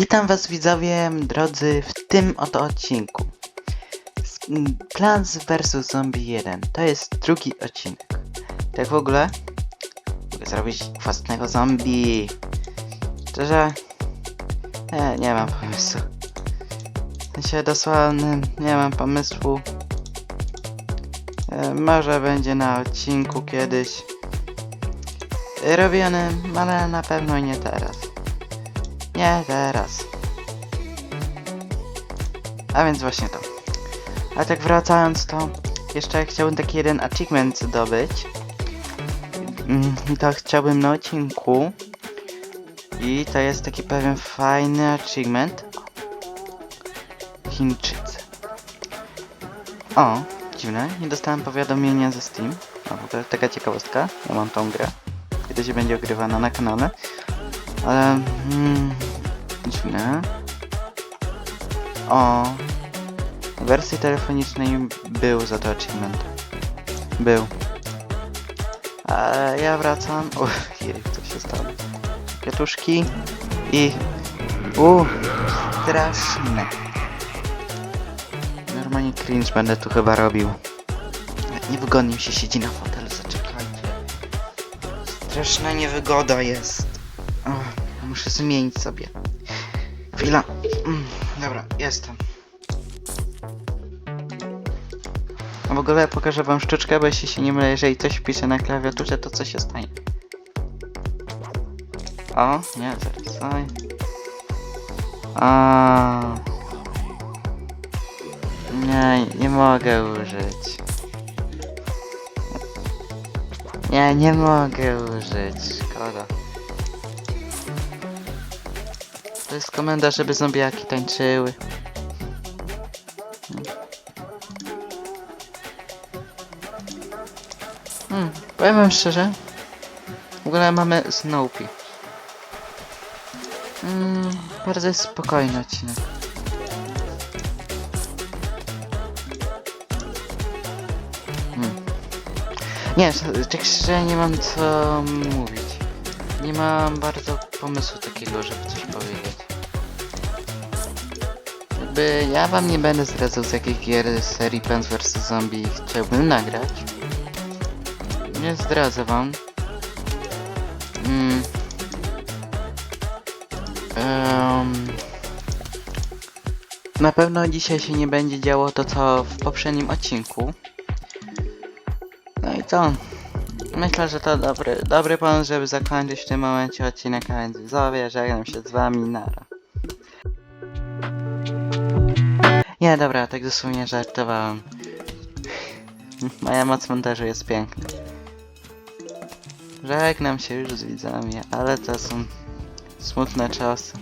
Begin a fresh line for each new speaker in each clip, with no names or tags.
Witam was widzowie, drodzy, w tym oto odcinku. Plants vs Zombie 1. To jest drugi odcinek. Tak w ogóle mogę zrobić własnego zombie. Szczerze, nie, nie mam pomysłu. W sensie dosłownym nie mam pomysłu. E, może będzie na odcinku kiedyś e, robiony, ale na pewno nie teraz. Nie teraz. A więc właśnie to. A tak wracając to, jeszcze chciałbym taki jeden achievement zdobyć. Mm, To chciałbym na odcinku. I to jest taki pewien fajny achievement. Chińczycy. O, dziwne, nie dostałem powiadomienia ze Steam. A w ogóle taka ciekawostka, ja mam tą grę. Kiedyś będzie ogrywana na kanale. Ale... Mm, dziwne. O. W wersji telefonicznej był za to achievement. Był. Ale ja wracam... O, jej, co się stało? Kwiatuszki i... U, straszne. Normalnie cringe będę tu chyba robił. Niewygodnie mi się siedzi na fotelu, zaczekajcie. Straszna niewygoda jest. O, muszę zmienić sobie. Chwila. Mm, dobra, jestem. A w ogóle pokażę wam sztuczkę, bo jeśli się nie mylę, jeżeli coś wpiszę na klawiaturze, to co się stanie? O, nie, zaraz. A. Nie, nie mogę użyć. Nie, nie mogę użyć. Szkoda. To jest komenda, żeby zombiaki tańczyły. Hmm, powiem wam szczerze. W ogóle mamy Snoopy. Hmm, bardzo spokojny odcinek. Hmm. Nie, tak szczerze nie mam co mówić. Nie mam bardzo pomysłu takiego, żeby coś Jakby ja wam nie będę zdradzał z jakich gier serii Plants vs Zombie chciałbym nagrać. Nie zdradzę wam. Mm. Em. Na pewno dzisiaj się nie będzie działo to co w poprzednim odcinku. No i co? Myślę, że to dobry, dobry pomysł, żeby zakończyć w tym momencie odcinek, a więc żegnam się z wami, nara. Nie, dobra, tak dosłownie żartowałem. Moja moc montażu jest piękna. Żegnam się już z widzami, ale to są smutne czasy.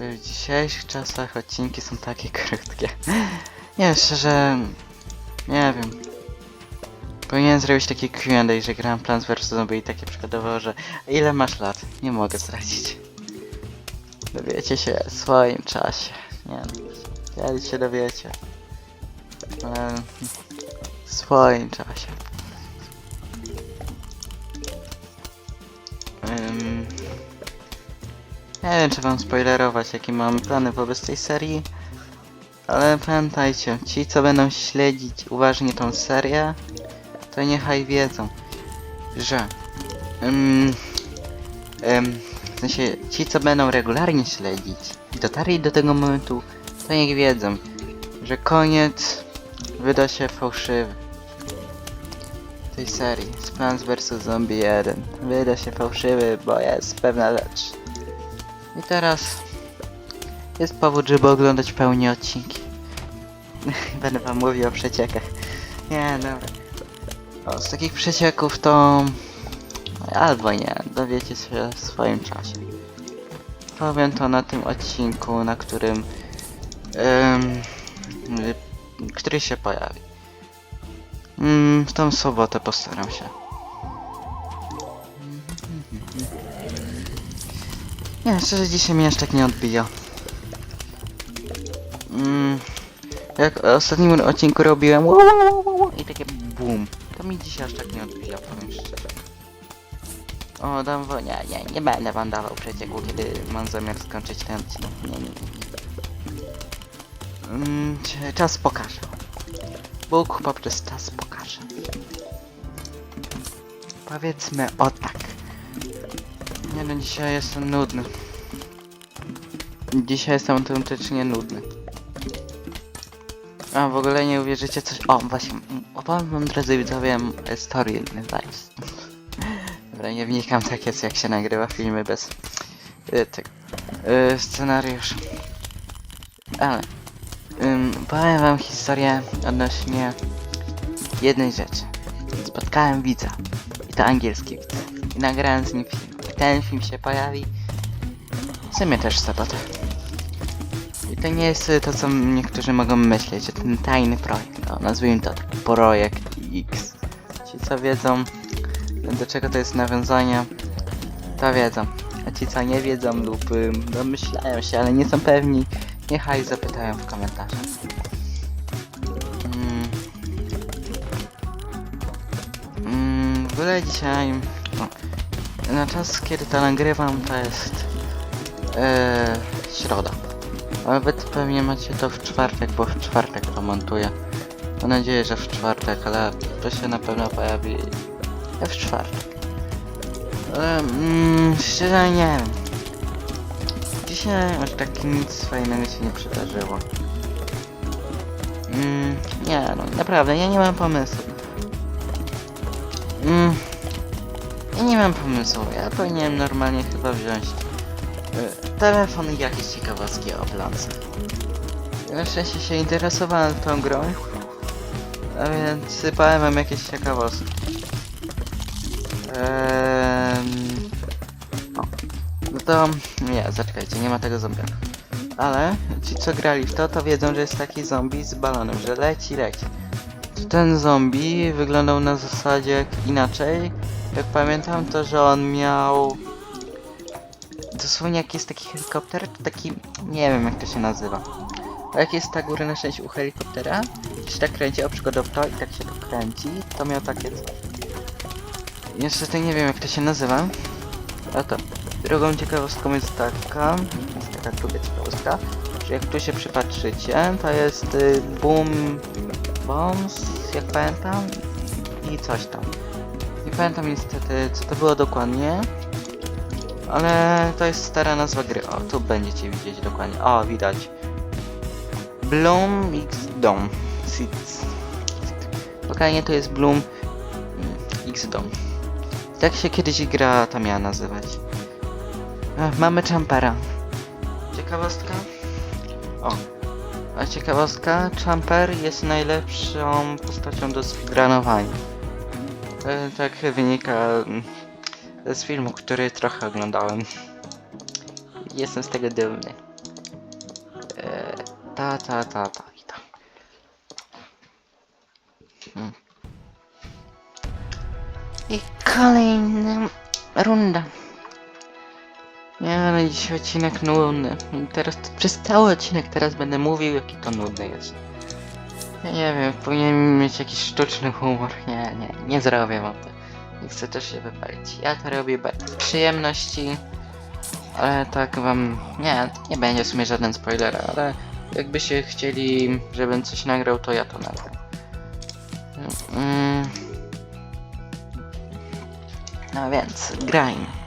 W dzisiejszych czasach odcinki są takie krótkie. Nie, szczerze... Nie wiem. Powinienem zrobić takie Q&A, że gram Plants vs Zombie i takie przykładowo, że ile masz lat? Nie mogę zdradzić. Dowiecie się w swoim czasie. Nie no. Kiedyś się dowiecie. W swoim czasie. Nie wiem, czy wam spoilerować, jakie mam plany wobec tej serii. Ale pamiętajcie, ci co będą śledzić uważnie tą serię, to niechaj wiedzą, że ym, ym, w sensie ci co będą regularnie śledzić dotarli do tego momentu, to niech wiedzą, że koniec wyda się fałszywy tej serii Plants vs Zombie 1 wyda się fałszywy, bo jest pewna rzecz. I teraz jest powód, żeby oglądać pełni odcinki. Będę wam mówił o przeciekach. Nie, dobra. O, z takich przecieków to... Albo nie, dowiecie się w swoim czasie. Powiem to na tym odcinku, na którym... Ym, y, który się pojawi. Mm, w tą sobotę postaram się. Nie, szczerze dzisiaj mnie aż tak nie odbija. Mm, jak w ostatnim odcinku robiłem i takie boom, to mi dzisiaj aż tak nie odbija, powiem szczerze. O, dam. Nie, nie, nie będę wam dawał przecieku, kiedy mam zamiar skończyć ten odcinek. Nie, nie, nie. Mm, czas pokaże. Bóg poprzez czas pokaże. Powiedzmy o tak. Nie no, dzisiaj jestem nudny. Dzisiaj jestem autentycznie nudny. A w ogóle nie uwierzycie coś. O, właśnie. Opowiem wam drodzy widzowie story lives. Dobra, nie wnikam tak jest jak się nagrywa filmy bez y, tego y, scenariusz. Ale powiem wam historię odnośnie jednej rzeczy. Spotkałem widza. I to angielski widz. I nagrałem z nim film. I ten film się pojawi w sumie też w sobotę. I to nie jest to, co niektórzy mogą myśleć, że ten tajny projekt, no nazwijmy to projekt X. Ci, co wiedzą, do czego to jest nawiązanie, to wiedzą. A ci, co nie wiedzą lub domyślają się, ale nie są pewni, niechaj zapytają w komentarzach. Mm. Mm, w ogóle dzisiaj, o, na czas, kiedy to nagrywam, to jest e, środa. Ale pewnie macie to w czwartek, bo w czwartek to montuję. Mam nadzieję, że w czwartek, ale to się na pewno pojawi w czwartek. Ale mm, szczerze nie wiem. Dzisiaj aż tak nic fajnego się nie przydarzyło. Mm, nie no, naprawdę, ja nie mam pomysłu. Mm, ja nie mam pomysłu, ja powinienem normalnie chyba wziąć y, telefon i jakieś ciekawostki o plance. Na się interesowałem tą grą, a więc powiem wam jakieś ciekawostki. Ehm... To... Nie, zaczekajcie, nie ma tego zombiaka. Ale ci co grali w to, to wiedzą, że jest taki zombie z balonem, że leci, leci. Ten zombie wyglądał na zasadzie inaczej. Jak pamiętam to, że on miał... Dosłownie jak jest taki helikopter, to taki... Nie wiem jak to się nazywa. A jak jest ta góra na szczęście u helikoptera, się tak kręci, o to i tak się to kręci, to miał takie. Niestety nie wiem jak to się nazywa. A to drugą ciekawostką jest taka, jest taka druga ciekawostka, że jak tu się przypatrzycie, to jest y, boom bombs, jak pamiętam, i coś tam. Nie pamiętam niestety co to było dokładnie, ale to jest stara nazwa gry. O, tu będziecie widzieć dokładnie. O, widać. Bloom X Dom. Lokalnie to jest Bloom mm, X Dom. Tak się kiedyś gra ta miała nazywać. Mamy Champera. Ciekawostka? O. A ciekawostka, Champer jest najlepszą postacią do speedrunowania. Tak wynika mm, z filmu, który trochę oglądałem. Jestem z tego dumny. E, ta, ta, ta, ta i ta. Hmm. I kolejna runda. Nie, ale dzisiaj odcinek nudny. I Teraz przez cały odcinek teraz będę mówił, jaki to nudny jest. Ja nie wiem, powinien mieć jakiś sztuczny humor. Nie, nie, nie zrobię wam to. Nie chcę też się wypalić. Ja to robię bez przyjemności. Ale tak wam... Nie, nie będzie w sumie żaden spoiler, ale jakbyście chcieli, żebym coś nagrał, to ja to nagram. Mm. No więc, grajmy.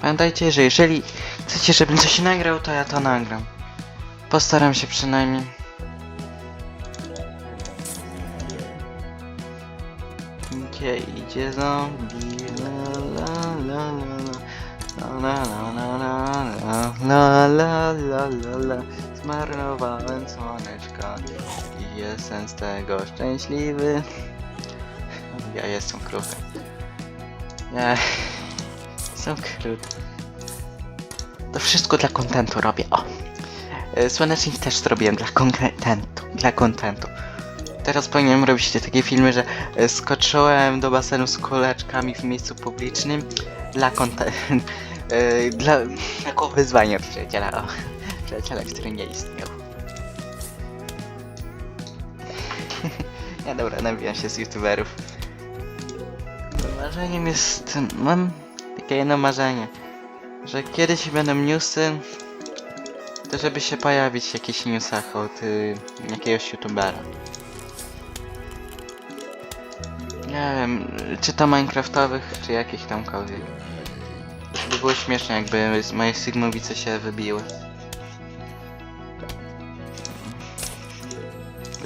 Pamiętajcie, że jeżeli chcecie, żebym coś nagrał, to ja to nagram. Postaram się przynajmniej. Gdzie idzie zombie? La la la la la la la la la la la la Zmarnowałem słoneczka i jestem z tego szczęśliwy. Ja jestem kruchy. Ja kruchy. To wszystko dla kontentu robię. O! E, Słonecznik też zrobiłem dla kontentu. Dla kontentu. Teraz powinienem robić te takie filmy, że e, skoczyłem do basenu z kuleczkami w miejscu publicznym dla kontentu. Dla jako wyzwanie od przyjaciela. O, przyjaciela, który nie istniał. ja dobra, nabijam się z youtuberów. Marzeniem jest... Mam takie jedno marzenie, że kiedyś będą newsy, to żeby się pojawić w jakichś newsach od y, jakiegoś youtubera. Nie wiem, czy to minecraftowych, czy jakichś tamkolwiek. By było śmieszne, jakby z moje Sigmowice się wybiły.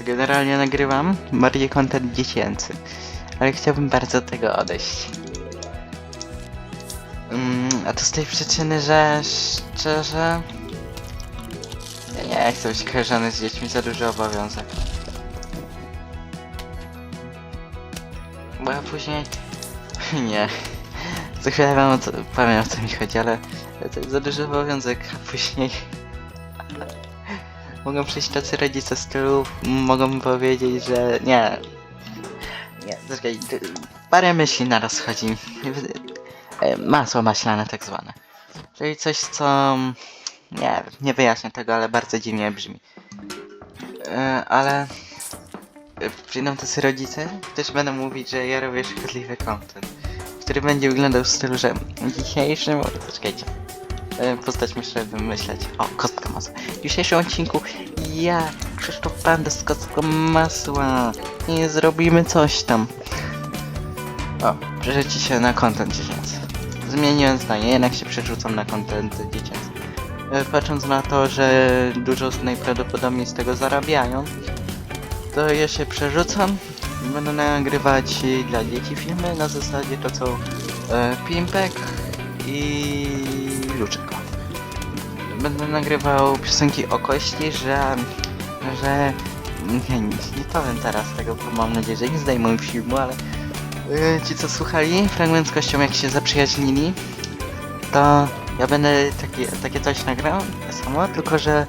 Generalnie nagrywam bardziej content dziecięcy, ale chciałbym bardzo tego odejść. Mm, a to z tej przyczyny, że szczerze... Ja nie chcę być kojarzony z dziećmi, za duży obowiązek. Bo ja później... Nie. Za chwilę wam o co, powiem o co mi chodzi, ale to jest za duży obowiązek, a później... Mogą przyjść tacy rodzice z stylu, mogą powiedzieć, że nie. Nie, czekaj, ty- parę myśli naraz chodzi. E, Masło maślane tak zwane. Czyli coś, co... Nie wiem, nie wyjaśnię tego, ale bardzo dziwnie brzmi. E, ale... e, Przyjdą tacy rodzice, też będą mówić, że ja robię szkodliwy content. Który będzie wyglądał w stylu, że dzisiejszym... Czekajcie. Postać muszę wymyśleć. O, kostka masła. W dzisiejszym odcinku ja, Krzysztof Panda z kostką masła. I zrobimy coś tam. O, przerzuci się na content dziecięcy. Zmieniłem zdanie, jednak się przerzucam na content dziecięcy. E, Patrząc na to, że dużo najprawdopodobniej z tego zarabiają, to ja się przerzucam. Będę nagrywać dla dzieci filmy na zasadzie to co e, Pimpek i Luczyko. Będę nagrywał piosenki o kości, że... że... Nie, nie, nie powiem teraz tego, bo mam nadzieję, że nie zdejmą filmu, ale... Yy, ci co słuchali fragment z kością jak się zaprzyjaźnili, to ja będę takie, takie coś nagrał samo, tylko że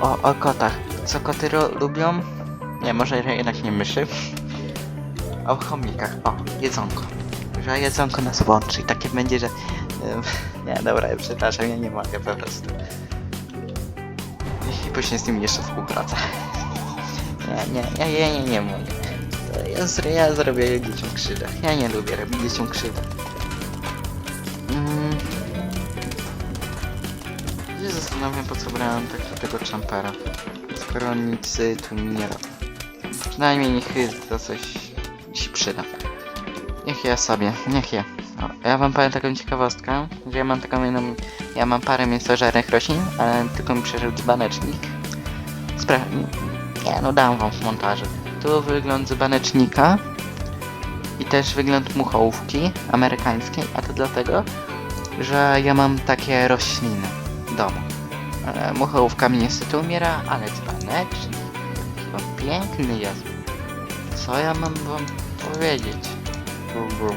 o, o kotach. Co koty lubią? Nie, może jednak nie myszy. O chomikach, o, jedzonko. Że jedzonko nas łączy i takie będzie, że... Yy, nie, dobra, przepraszam, ja nie mogę po prostu. I później z nim jeszcze współpraca. Nie, nie, ja, ja, nie, nie mogę. Ja, ja zrobię dzieciom krzywdę. Ja nie lubię robić dzieciom krzywdę. Mm. Ja zastanawiam po co brałem tak tego jumpera. Skoro nic tu nie robi. Przynajmniej niech to coś się przyda. Niech ja sobie, niech ja. O, ja wam powiem taką ciekawostkę, że ja mam taką jedną... Ja mam parę mięsożernych roślin, ale tylko mi przeszedł dzbanecznik. Spra... Nie no, dam wam w montażu. Tu wygląd dzbanecznika i też wygląd muchołówki amerykańskiej, a to dlatego, że ja mam takie rośliny w domu. Ale muchołówka mi niestety umiera, ale dzbanecznik to piękny jest. Co ja mam wam powiedzieć? Brum, brum.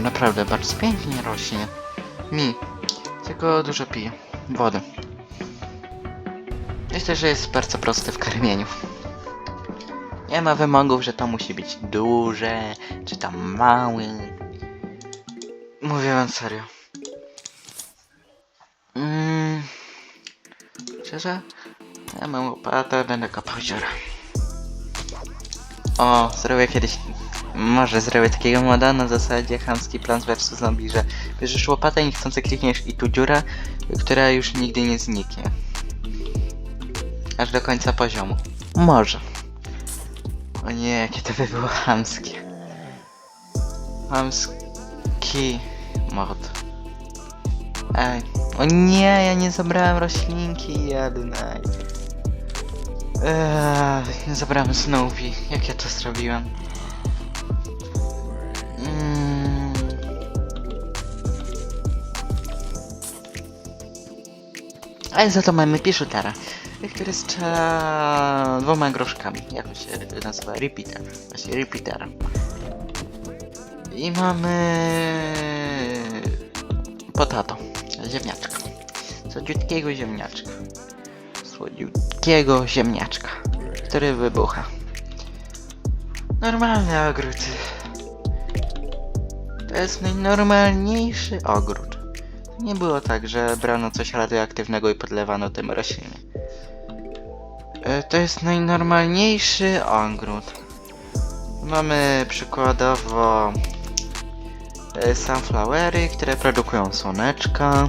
Naprawdę bardzo pięknie rośnie. Mi. Tylko dużo piję. Wody. Myślę, że jest bardzo prosty w karmieniu. Nie ma wymogów, że to musi być duże, czy tam małe. Mówię wam serio. Mm, szczerze? Ja mam łopatę, będę kopał dziurę. O, zrobię kiedyś... Może zrobię takiego moda na zasadzie chamski Plants vs Zombie, że bierzesz łopatę i niechcący klikniesz i tu dziura, która już nigdy nie zniknie. Aż do końca poziomu. Może. O nie, jakie to by było chamskie. Chamski mod. Ej. O nie, ja nie zabrałem roślinki jednej. Eee, nie zabrałem Snoopy. Jak ja to zrobiłem? Mm. Za to mamy Piszutara, który strzela dwoma groszkami. Jak on się nazywa? Repeater. Właśnie Repeater. I mamy... Potato. Ziemniaczka. Słodziutkiego ziemniaczka. Słodziutkiego ziemniaczka, który wybucha. Normalny ogród. To jest najnormalniejszy ogród. Nie było tak, że brano coś radioaktywnego i podlewano tym rośliny. E, To jest najnormalniejszy ogród. Mamy przykładowo e, sunflowery, które produkują słoneczka,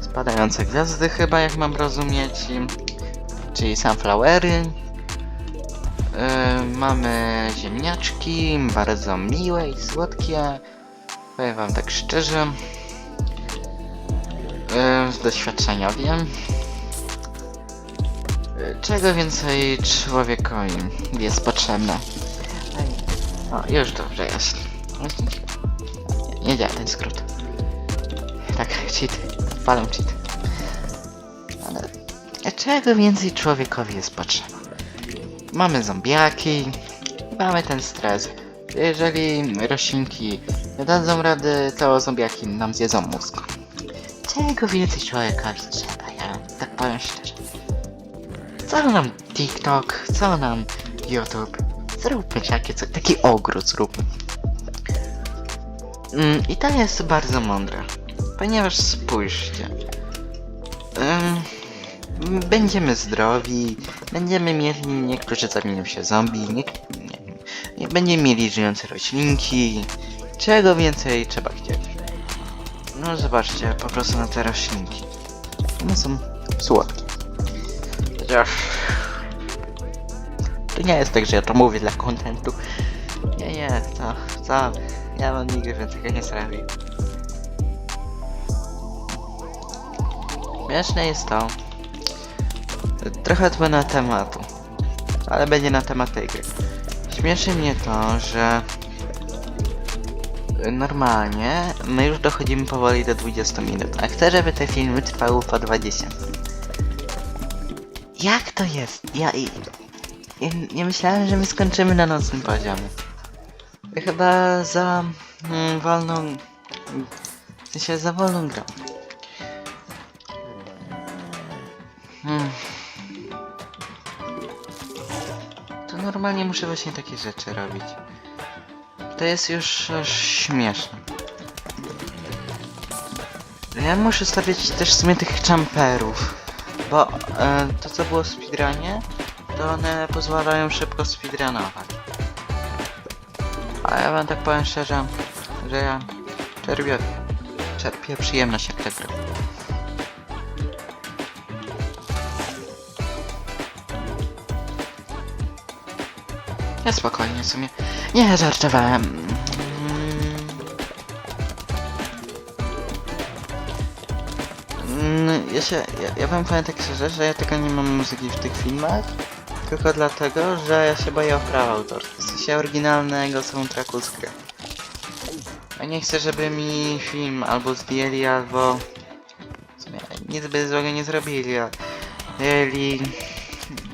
spadające gwiazdy chyba, jak mam rozumieć, czyli sunflowery. E, mamy ziemniaczki, bardzo miłe i słodkie. Powiem wam tak szczerze. Z doświadczenia wiem. E, Czego więcej człowiekowi jest potrzebne? O, już dobrze jest. Nie, działa ten skrót. Tak, cheat. Palą cheat. Ale czego więcej człowiekowi jest potrzebne? Mamy zombiaki, mamy ten stres. Jeżeli roślinki nie dadzą rady, to zombiaki nam zjedzą mózg. Czego więcej człowiekowi trzeba, ja tak powiem szczerze. Co nam TikTok, co nam YouTube? Zróbmy takie, co, taki ogród zróbmy. Mm, I to jest bardzo mądre, ponieważ spójrzcie. Ym, będziemy zdrowi, będziemy mieli, niektórzy zamienią się zombie, nie, nie, będziemy mieli żyjące roślinki. Czego więcej trzeba chcieć? No zobaczcie po prostu na te roślinki. One są słodkie. Chociaż... To nie jest tak, że ja to mówię dla kontentu. Nie, nie, to, to... Ja bym nigdy więcej nie zrobił. Śmieszne jest to... Trochę na tematu. Ale będzie na temat tej gry. Śmieszy mnie to, że... Normalnie my już dochodzimy powoli do 20 minut, a chcę, żeby te filmy trwały po 20. Jak to jest? Ja i... Ja nie myślałem, że my skończymy na nocnym poziomie. Chyba za mm, wolną... Za wolną grą. Hmm. To normalnie muszę właśnie takie rzeczy robić. To jest już śmieszne. Ja muszę stawiać też w sumie tych jumperów. Bo e, to co było w speedrunie, to one pozwalają szybko speedrunować. A ja wam tak powiem szczerze, że ja czerpię, czerpię przyjemność jak tak gram. Ja spokojnie w sumie. Nie, żartowałem. Ja się, ja, ja wam powiem tak szczerze, że ja tylko nie mam muzyki w tych filmach, tylko dlatego, że ja się boję o prawa autorskie, w sensie oryginalnego soundtracku z gry. Ja nie chcę, żeby mi film albo zdjęli, albo... w sumie Nic by złego nie zrobili, a... Zdjęli...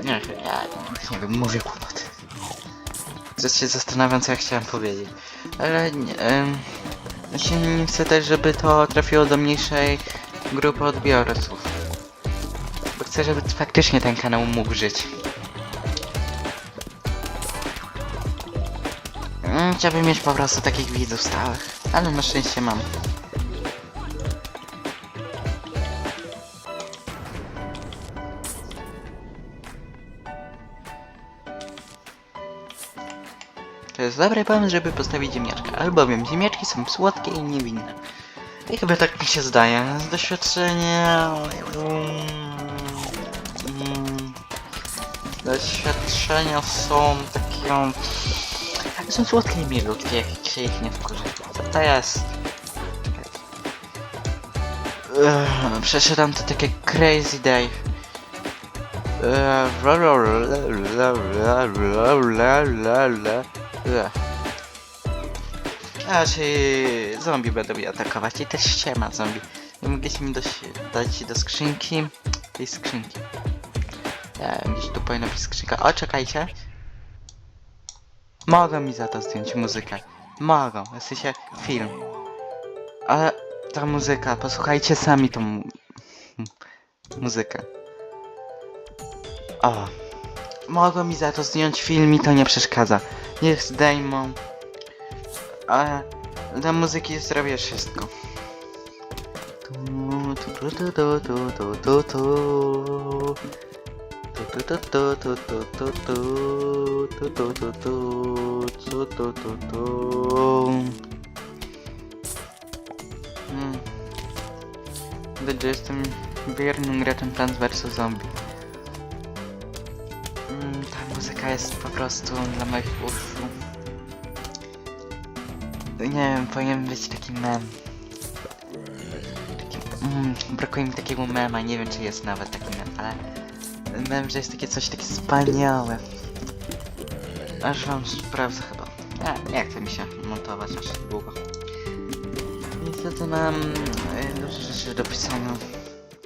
Nie, ja nie wiem, mówię kłopoty. Teraz się zastanawiam, co ja chciałem powiedzieć. Ale nie, ja się nie chcę też, żeby to trafiło do mniejszej grupy odbiorców. Bo chcę, żeby faktycznie ten kanał mógł żyć. Mm, Chciałbym mieć po prostu takich widzów stałych, ale na szczęście mam. To jest dobry pomysł, żeby postawić ziemniaczkę, albowiem ziemniaczki są słodkie i niewinne. I chyba tak mi się zdaje. Z doświadczenia... mm, Doświadczenia są takie... Są słodkie i milutkie, jak się ich nie wkurzy. Co to jest? Przeczytam to takie crazy day. Znaczy, zombie będą mnie atakować i też ściema zombie. Mogliśmy dać do skrzynki. Tej skrzynki. E, gdzieś tu powinna być skrzynka. O, czekajcie. Mogą mi za to zdjąć muzykę. Mogą, w sensie film. Ale ta muzyka, posłuchajcie sami tą muzykę. O. Mogą mi za to zdjąć film i to nie przeszkadza. Niech zdejmą ale dla muzyki zrobię wszystko. Tu, tu, tu, tu, tu, tu, tu, tu. Widać, że jestem wiernym graczem Plants vs Zombie. Ta muzyka jest po prostu dla moich uszu. Nie wiem, powinien być taki mem. Taki, mm, brakuje mi takiego mema, nie wiem czy jest nawet taki mem, ale mem, że jest takie coś takie wspaniałe. Aż wam sprawdzę chyba. Nie, nie chce mi się montować aż długo. Niestety mam e, dużo rzeczy do pisania.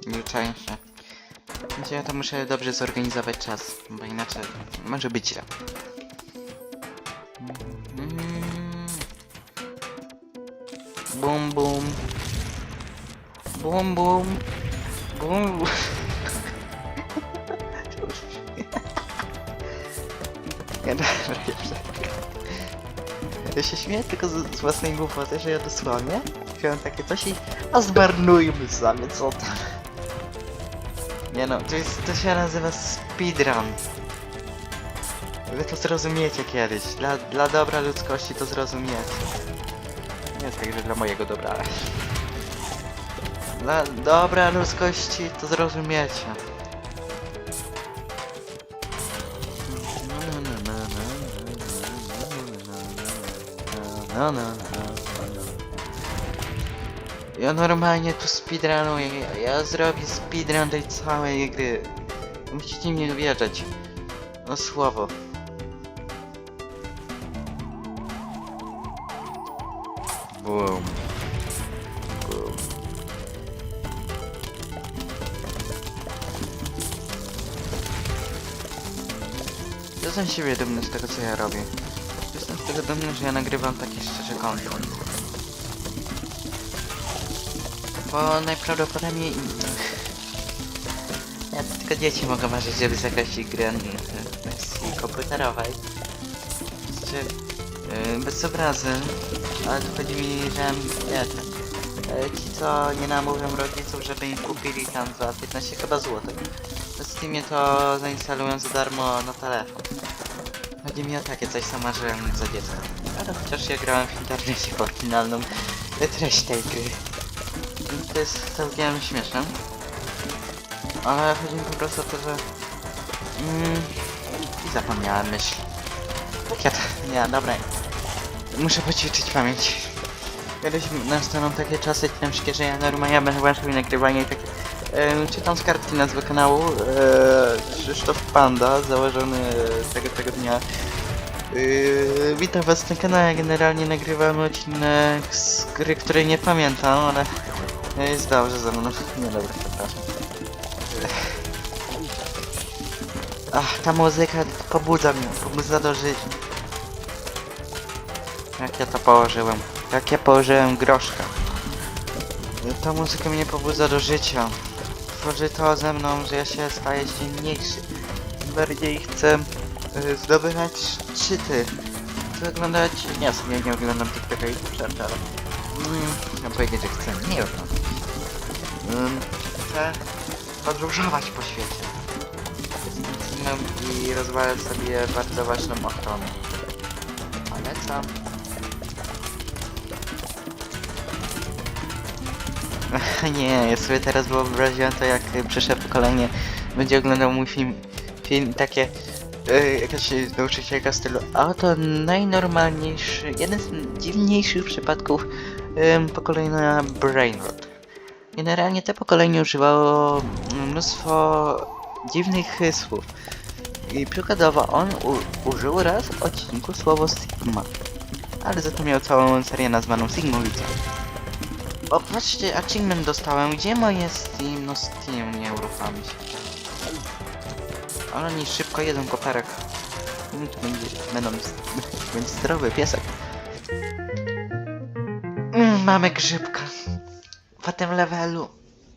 Jutrzejsze. Więc ja to muszę dobrze zorganizować czas, bo inaczej może być źle. Bum bum. Bum bum. Bum. Ja, dobra, ja się śmieję tylko z, z własnej głupoty, że ja dosłownie wziąłem takie coś i a zmarnujmy sobie co tam. Nie no, to, jest, to się nazywa speedrun. Wy to zrozumiecie kiedyś. Dla, dla dobra ludzkości to zrozumiecie. Nie jest tak, że dla mojego dobra. Dla dobra ludzkości to zrozumiecie. No, no, no. Ja normalnie tu speedrunuję, ja zrobię speedrun tej całej gry. Musicie mnie wierzyć. No słowo. Siebie dumny z tego co ja robię. Jestem z tego dumny, że ja nagrywam taki szczerze content. Bo najprawdopodobniej... Ja tylko dzieci mogą marzyć, żeby grę mm, w wersji komputerowej. Znaczy, yy, bez obrazy, ale tu chodzi mi, że wiecie, yy, ci co nie namówią rodziców, żeby im kupili tam za 15 chyba złotych. Na Steamie to zainstalują za darmo na telefon. Chodzi mi o takie coś, co marzyłem za dziecko. Ale chociaż ja grałem w internecie po finalną treść tej gry. To jest całkiem śmieszne. Ale chodzi mi po prostu o to, że... Mm, zapomniałem myśl. Jak ja to... Nie, dobra. Muszę poćwiczyć pamięć. Kiedyś nastaną takie czasy ciężkie, że ja normalnie będę włączył nagrywanie i takie... Czytam z kartki nazwy kanału. E, Krzysztof Panda, założony tego, tego dnia. Yy, witam was na kanale, generalnie nagrywamy odcinek z gry, której nie pamiętam, ale jest dobrze ze mną. Nie dobra, przepraszam. Ach, ta muzyka pobudza mnie, pobudza do życia. Jak ja to położyłem? Jak ja położyłem groszka? Ta muzyka mnie pobudza do życia. Tworzy to ze mną, że ja się staję silniejszy. Bardziej chcę y, zdobywać szczyty. Chcę oglądać... Nie, sobie nie oglądam TikToka i przerwy, ale... Mm, powiedzieć, że chcę. Nie oglądam. Chcę podróżować po świecie. I rozwalać sobie bardzo ważną ochronę. Ale Nie, ja sobie teraz wyobraziłem to jak przyszłe pokolenie będzie oglądał mój film, film takie y, jakaś nauczycielka stylu a oto najnormalniejszy, jeden z dziwniejszych przypadków ym, pokolenia Brainrot. Generalnie to pokolenie używało mnóstwo dziwnych słów. I przykładowo on użył raz w odcinku słowo Sigma, ale za to miał całą serię nazwaną Sigmowica. O, patrzcie, achievement dostałem. Gdzie moje Steam? No Steam nie uruchomić. Ale oni szybko jedzą koperek. Mm, To będzie, będą, będzie zdrowy piesek. Mm, mamy grzybka. W tym levelu.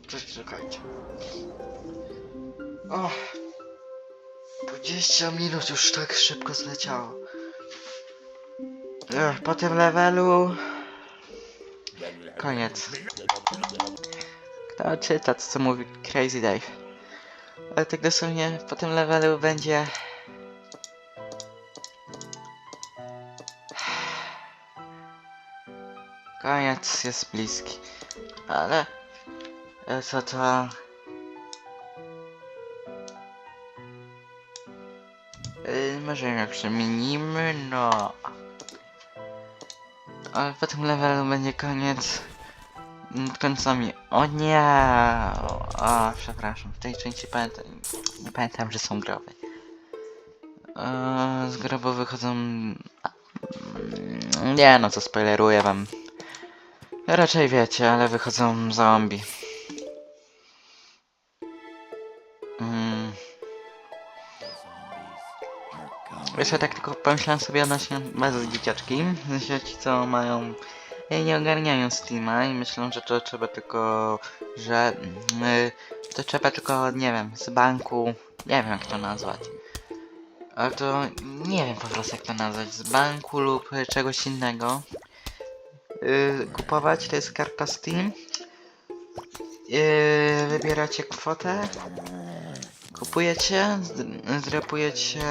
Cześć, czekajcie. O, 20 minut już tak szybko zleciało. Ech, po tym levelu Koniec. Kto czyta, to co mówi Crazy Dave? Ale tak dosłownie po tym levelu będzie... Koniec jest bliski. Ale... Co to... Yy, może jak przemienimy, no... Ale po tym levelu będzie koniec. Mm, Końcami. O nie! O, przepraszam. W tej części pamiętam, nie pamiętam, że są groby. Eee, z grobu wychodzą... mm, Nie no, co spoileruję wam. Raczej wiecie, ale wychodzą zombie. Jeszcze tak tylko pomyślałem sobie odnośnie bazy dzieciaczki. Sensie ci co mają... Nie ogarniają Steama i myślą, że to trzeba tylko... Że... mm, To trzeba tylko, nie wiem, z banku... Nie wiem jak to nazwać. Ale to... Nie wiem po prostu jak to nazwać. Z banku lub czegoś innego. Yy, kupować, to jest karta Steam. Yy, wybieracie kwotę. Kupujecie, zdrapujecie...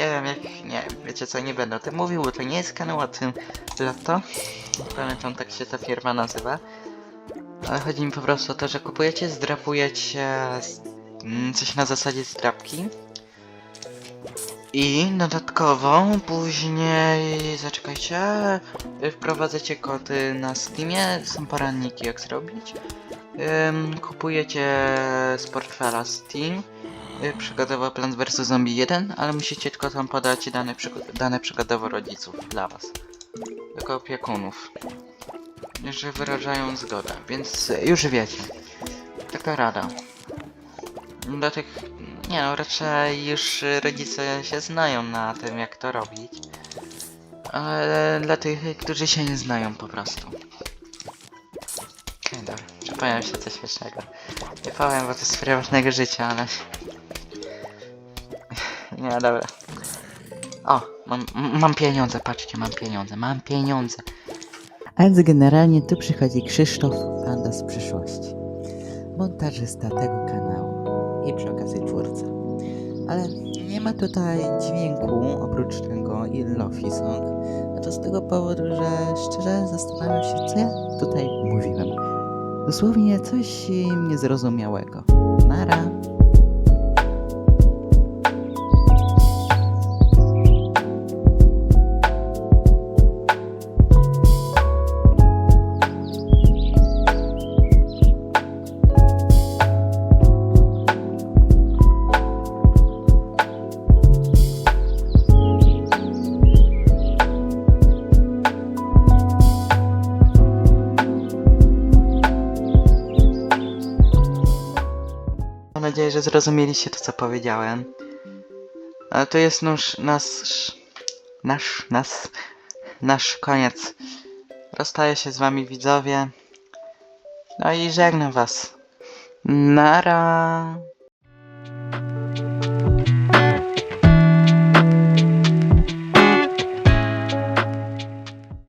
Nie wiem jak... Nie, wiecie co, nie będę o tym mówił, bo to nie jest kanał o tym. Nie pamiętam tak się ta firma nazywa. Ale chodzi mi po prostu o to, że kupujecie, zdrapujecie mm, coś na zasadzie zdrapki. I dodatkowo później, zaczekajcie, wprowadzacie kody na Steamie, są poranniki jak zrobić. Kupujecie z portfela Steam, przygodowo Plants vs Zombie 1, ale musicie tylko tam podać dane, przygo- dane przygodowo rodziców dla was. Jako opiekunów. Że wyrażają zgodę, więc już wiecie. Taka rada. Dla tych, nie no, raczej już rodzice się znają na tym, jak to robić. Ale dla tych, którzy się nie znają po prostu. Okej, dobra, przypomniałem się coś śmiesznego. Nie powiem, bo to z prywatnego życia, ale... Nie, dobra. O, mam, mam pieniądze, patrzcie, mam pieniądze, mam pieniądze.
A więc generalnie tu przychodzi Krzysztof, panda z przyszłości. Montażysta tego kanału i przy okazji twórca. Ale nie ma tutaj dźwięku oprócz tego i Lofi Song. A to z tego powodu, że szczerze zastanawiam się, co ja tutaj mówiłem. Dosłownie coś niezrozumiałego. Nara.
Zrozumieliście to, co powiedziałem. Ale to jest nasz, nasz, nasz, nasz, nasz koniec. Rozstaję się z wami widzowie. No i żegnam was. Nara.